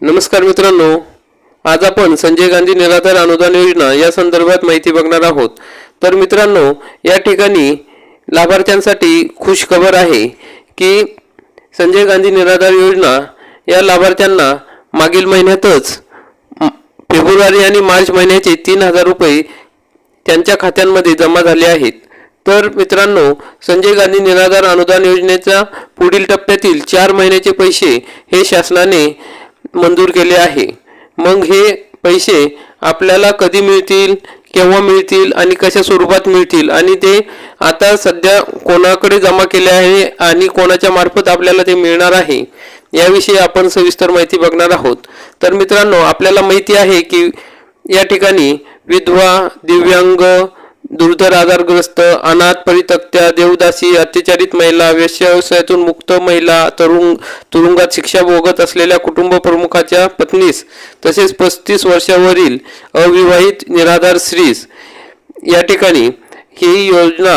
नमस्कार मित्रांनो आज आपण संजय गांधी निराधार अनुदान योजना या संदर्भात माहिती बघणार आहोत. तर मित्रांनो या ठिकाणी लाभार्थ्यांसाठी खुश खबर आहे की संजय गांधी निराधार योजना या लाभार्थ्यांना मागील महिन्यातच फेब्रुवारी आणि मार्च महिन्याचे तीन हजार रुपये त्यांच्या खात्यांमध्ये जमा झाले आहेत. तर मित्रांनो संजय गांधी निराधार अनुदान योजनेच्या पुढील टप्प्यातील चार महिन्याचे पैसे हे शासनाने मंजूर केले आहे. मग हे पैसे आपल्याला कधी मिळतील केव्हा मिळतील आणि कशा स्वरूपात मिळतील आणि ते आता सध्या कोणाकडे जमा केले आहे आणि कोणाच्या मार्फत आपल्याला ते मिळणार आहे याविषयी आपण सविस्तर माहिती बघणार आहोत. तर मित्रांनो आपल्याला माहिती आहे की या ठिकाणी विधवा दिव्यांग दुर्धर आजारग्रस्त अनाथ परितक्त्या देवदासी अत्याचारित महिला व्यवसायातून मुक्त महिला तरुण तुरुंगात शिक्षा भोगत असलेल्या कुटुंब प्रमुखाच्या पत्नीस तसेच पस्तीस वर्षावरील अविवाहित निराधार स्त्रीस या ठिकाणी ही योजना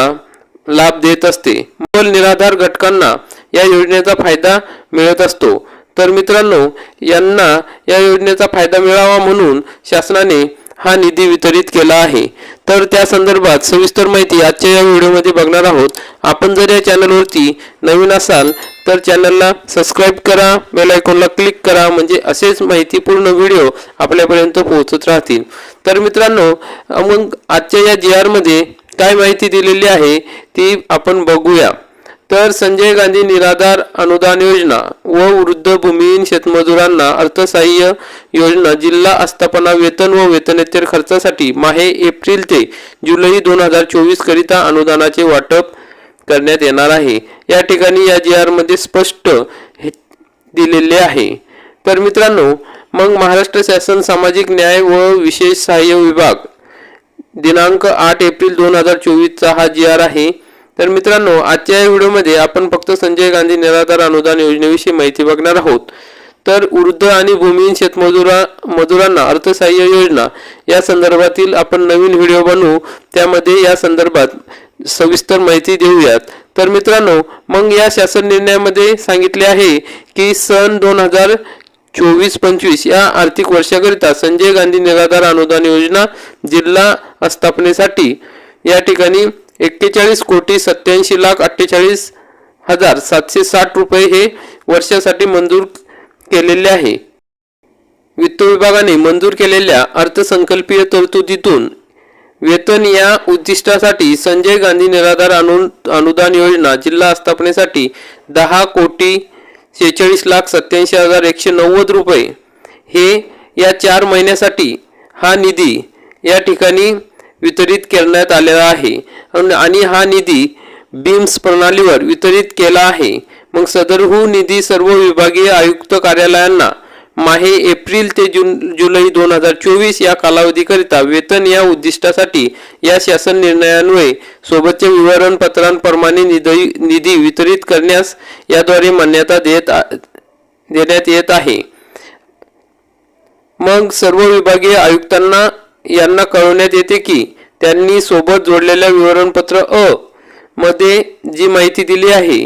लाभ देत असते. मूल निराधार घटकांना या योजनेचा फायदा मिळत असतो. तर मित्रांनो यांना या योजनेचा फायदा मिळावा म्हणून शासनाने हा निधी वितरित केला आहे. तर त्या संदर्भात सविस्तर माहिती आजच्या या व्हिडिओमध्ये बघणार आहोत. आपण जर या चॅनलवरती नवीन असाल तर चॅनलला सबस्क्राईब करा बेल आयकॉनला क्लिक करा म्हणजे असेच माहितीपूर्ण व्हिडिओ आपल्यापर्यंत पोहोचत राहतील. तर मित्रांनो मग आजच्या या जी आरमध्ये काय माहिती दिलेली आहे ती आपण बघूया. तर संजय गांधी निराधार अनुदान योजना व वृद्ध भूमिहीन शेतमजुरांना अर्थसहाय्य योजना जिल्हा आस्थापना वेतन व वेतनेतर खर्चासाठी माहे एप्रिल ते जुलै दोन हजार चोवीस करिता अनुदानाचे वाटप करण्यात येणार आहे. या ठिकाणी या जी आरमध्ये स्पष्ट दिलेले आहे. तर मित्रांनो मग महाराष्ट्र शासन सामाजिक न्याय व विशेष सहाय्य विभाग दिनांक आठ एप्रिल दोन हजार चोवीसचा हा जी आर आहे. तर मित्रांनो आजच्या या व्हिडिओमध्ये आपण फक्त संजय गांधी निराधार अनुदान योजनेविषयी माहिती बघणार आहोत. तर वृद्ध आणि भूमिहीन शेतमजुरा मजुरांना अर्थसहाय्य योजना या संदर्भातील आपण नवीन व्हिडिओ बनवू. त्यामध्ये या संदर्भात सविस्तर माहिती देऊयात. तर मित्रांनो मग या शासन निर्णयामध्ये सांगितले आहे की सन दोन हजार चोवीस पंचवीस या आर्थिक वर्षाकरिता संजय गांधी निराधार अनुदान योजना जिल्हा आस्थापनेसाठी या ठिकाणी एक्केचाळीस कोटी सत्याऐंशी लाख अठ्ठेचाळीस हजार सातशे साठ रुपये हे वर्षासाठी मंजूर केलेले आहे. वित्त विभागाने मंजूर केलेल्या अर्थसंकल्पीय तरतुदीतून वेतन या उद्दिष्टासाठी संजय गांधी निराधार अनु अनुदान योजना जिल्हा आस्थापनेसाठी दहा कोटी शेहेचाळीस लाख सत्याऐंशी हजार एकशे नव्वद रुपये. हे या चार महिन्यासाठी हा निधी या ठिकाणी वितरित करण्यात आलेला आहे. आणि हा निधी बीम्स प्रणालीवर वितरित केला आहे. मग सदरहू हो निधी सर्व विभागीय आयुक्त कार्यालयांना माहे एप्रिल ते जून जुलै दोन हजार चोवीस या कालावधीकरिता वेतन या उद्दिष्टासाठी या शासन निर्णयान्वये सोबतच्या विवरणपत्रांप्रमाणे निधी निधी वितरित करण्यास याद्वारे मान्यता देत आ- देण्यात येत आहे. मग सर्व विभागीय आयुक्तांना यांना कळवण्यात येते की त्यांनी सोबत जोडलेल्या विवरणपत्र अ मध्ये जी माहिती दिली आहे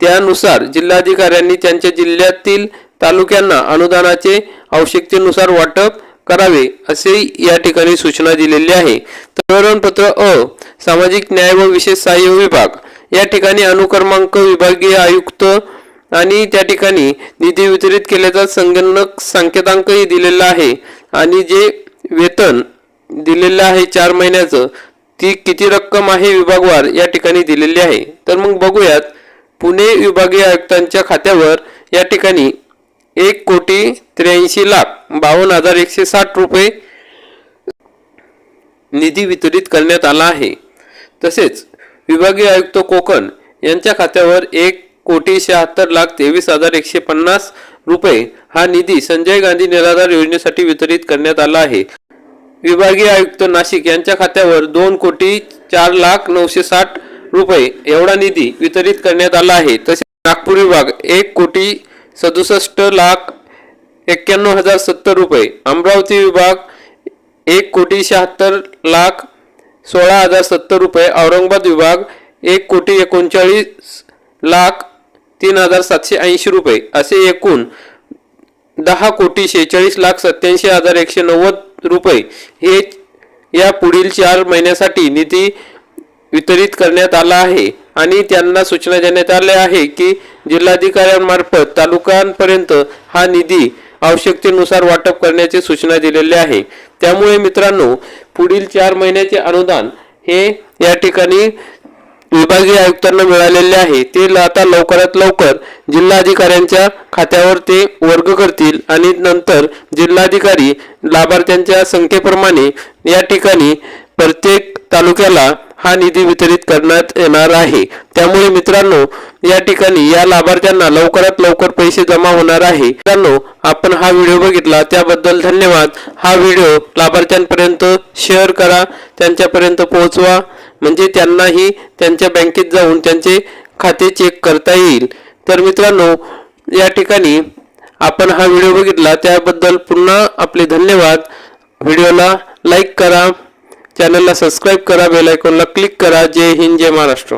त्यानुसार जिल्हाधिकाऱ्यांनी त्यांच्या जिल्ह्यातील तालुक्यांना अनुदानाचे आवश्यकतेनुसार वाटप करावे असे या ठिकाणी सूचना दिलेली आहे. तर विवरणपत्र अ सामाजिक न्याय व विशेष सहाय्य विभाग या ठिकाणी अनुक्रमांक विभागीय आयुक्त आणि त्या ठिकाणी निधी वितरित केल्याचा संगणक संकेतांकही दिलेला आहे. आणि जे वेतन दिलेलं आहे चार महिन्याचं. ती किती रक्कम आहे विभागवार या ठिकाणी दिलेली आहे. तर मग बघूयात पुणे विभागीय आयुक्तांच्या खात्यावर या ठिकाणी एक कोटी त्र्याऐंशी लाख बावन्न हजार एकशे साठ रुपये निधी वितरित करण्यात आला आहे. तसेच विभागीय आयुक्त कोकण यांच्या खात्यावर एक कोटी शहात्तर लाख तेवीस हजार एकशे पन्नास रुपये हा निधी संजय गांधी निराधार योजनेसाठी वितरित करण्यात आला आहे. विभागीय आयुक्त नाशिक यांच्या खात्यावर दोन कोटी चार लाख नऊशे साठ रुपये एवढा निधी वितरित करण्यात आला आहे. तसेच नागपूर विभाग एक कोटी सदुसष्ट लाख एक्क्याण्णव हजार सत्तर रुपये. अमरावती विभाग एक कोटी शहात्तर लाख सोळा हजार सत्तर रुपये. औरंगाबाद विभाग एक कोटी एकोणचाळीस लाख तीन हजार सातशे ऐंशी रुपये. असे एकूण दहा कोटी शेहेचाळीस लाख सत्याऐंशी हजार एकशे नव्वद रुपये हे या पुढील चार महिन्यासाठी निधी वितरित करण्यात आला आहे आणि त्यांना सूचना देण्यात आल्या आहे की जिल्हाधिकाऱ्यांमार्फत तालुक्यांपर्यंत हा निधी आवश्यकतेनुसार वाटप करण्याची सूचना दिलेली आहे. त्यामुळे मित्रांनो पुढील चार महिन्याचे अनुदान हे या ठिकाणी विभागीय आयुक्तांना मिळालेले आहे. ते आता लवकरात लवकर जिल्हाधिकाऱ्यांच्या खात्यावर ते वर्ग करतील आणि नंतर जिल्हाधिकारी लाभार्थ्यांच्या संख्येप्रमाणे या ठिकाणी प्रत्येक तालुक्याला हा निधी वितरित करण्यात येणार आहे. त्यामुळे मित्रांनो या ठिकाणी या लाभार्थ्यांना लवकरात लवकर पैसे जमा होणार आहे. मित्रांनो आपण हा व्हिडिओ बघितला त्याबद्दल धन्यवाद. हा व्हिडिओ लाभार्थ्यांपर्यंत शेअर करा त्यांच्यापर्यंत पोहोचवा. म्हणजे त्यांनाही त्यांच्या बँकेत जाऊन त्यांचे खाते चेक करता येईल. तर मित्रांनो या ठिकाणी आपण हा व्हिडिओ बघितला त्याबद्दल पुन्हा आपले धन्यवाद. व्हिडिओला लाईक करा चॅनलला सबस्क्राईब करा बेल आयकॉनला क्लिक करा. जय हिंद जय महाराष्ट्र.